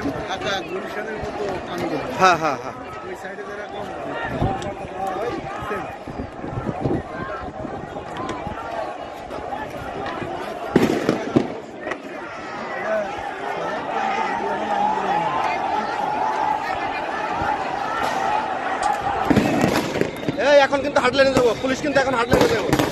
মতো হ্যাঁ হ্যাঁ হ্যাঁ। সাইডে হয় এখন কিন্তু হার্ডলাইনে দেবো পুলিশ কিন্তু এখন হাটলে নিয়ে যাব।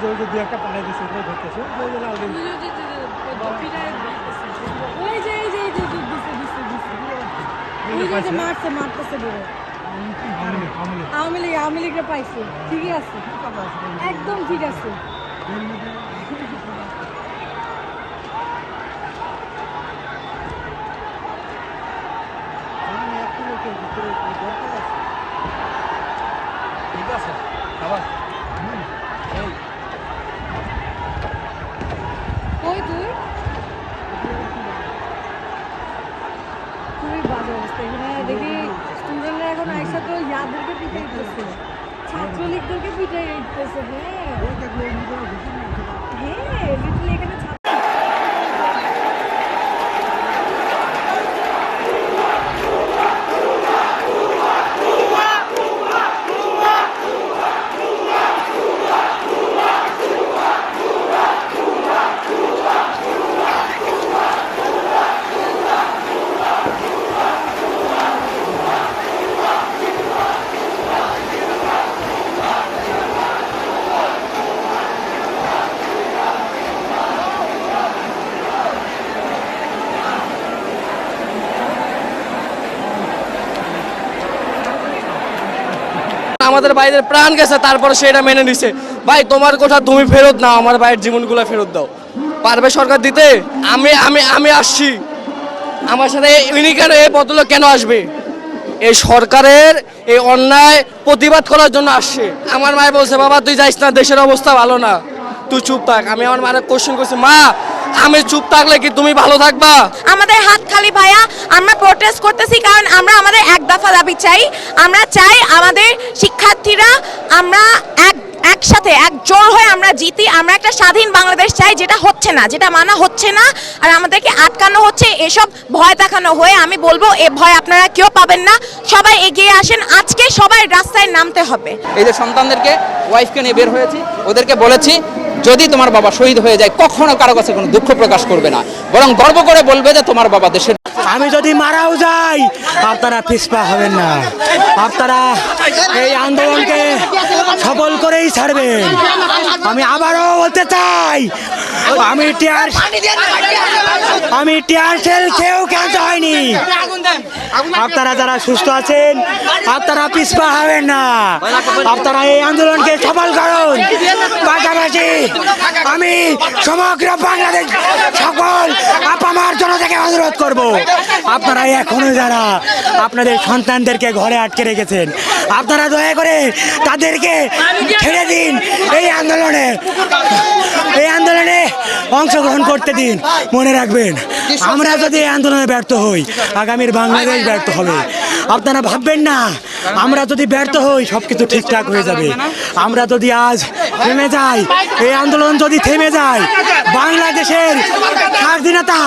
যে- ওই যে- ওই একটা পানি দিছে ওগুলো ধরতেছে। ওই যে লাল গেঞ্জি। ওই যে এই যে এই যে দিছে দিছে দিছে। ওই যে যে মারছে মারতেছে বলে। আওয়ামী লীগ, আওয়ামী পাইছে। ঠিকই আছে। একদম ঠিক আছে। ಹೋಗಕ್ಕೆ ಬಿಟ್ರೆ ಇತ್ತು ಸರ್ ಹೇ ಬಿಟ್ಲೇಖನ আমাদের ভাইদের প্রাণ গেছে, তারপরে সেটা মেনে নিছে। ভাই, তোমার কথা তুমি ফেরত নাও, আমার ভাইয়ের জীবনগুলো ফেরত দাও। পারবে সরকার দিতে? আমি আমি আমি আসছি। আমার সাথে ইনি কেন, এই বদলে কেন আসবে? এই সরকারের এই অন্যায় প্রতিবাদ করার জন্য আসছে। আমার মায় বলছে, বাবা, তুই যাইস না, দেশের অবস্থা ভালো না। তুই চুপ থাক। আমি আমার মায়ের কোশ্চেন করছি, মা আমি চুপ থাকলে কি তুমি ভালো থাকবা? আমাদের হাত খালি ভাইয়া আমরা প্রোটেস্ট করতেছি কারণ আমরা আমাদের এক দফা দাবি চাই। আমরা চাই আমাদের শিক্ষার্থীরা আমরা এক একসাথে এক জোর হয়ে আমরা জিতি। আমরা একটা স্বাধীন বাংলাদেশ চাই যেটা হচ্ছে না যেটা মানা হচ্ছে না আর আমাদেরকে আটকানো হচ্ছে। এসব ভয় দেখানো হয়ে আমি বলব এ ভয় আপনারা কেউ পাবেন না। সবাই এগিয়ে আসেন। আজকে সবাই রাস্তায় নামতে হবে। এই যে সন্তানদেরকে ওয়াইফকে নিয়ে বের হয়েছি ওদেরকে বলেছি যদি তোমার বাবা শহীদ হয়ে যায়, কখনো কারও কাছে কোনো দুঃখ প্রকাশ করবে না। বরং গর্ব করে বলবে যে তোমার বাবা দেশের আমি যদি মারাও যাই, আপনারা পিছপা হবেন না। আপনারা এই আন্দোলনকে সফল করেই ছাড়বেন। আমি আবারও বলতে চাই, আমি টিয়ার আমি টিয়ার সেল খেয়েও ক্যান্স হয়নি। আপনারা যারা সুস্থ আছেন, আপনারা পিছপা হবেন না। আপনারা এই আন্দোলনকে সফল করুন আমি সমগ্র বাংলাদেশ, সকল আপামার জনতাকে অনুরোধ করব, আপনারা এখনও যারা আপনাদের সন্তানদেরকে ঘরে আটকে রেখেছেন, আপনারা দয়া করে তাদেরকে ছেড়ে দিন। এই আন্দোলনে এই আন্দোলনে অংশগ্রহণ করতে দিন। মনে রাখবেন, আমরা যদি এই আন্দোলনে ব্যর্থ হই, আগামীর বাংলাদেশ ব্যর্থ হবে। আপনারা ভাববেন না। আমরা যদি ব্যর্থ হই, সবকিছু ঠিকঠাক হয়ে যাবে। আমরা যদি আজ থেমে যাই, এই আন্দোলন যদি থেমে যায়, বাংলাদেশের স্বাধীনতা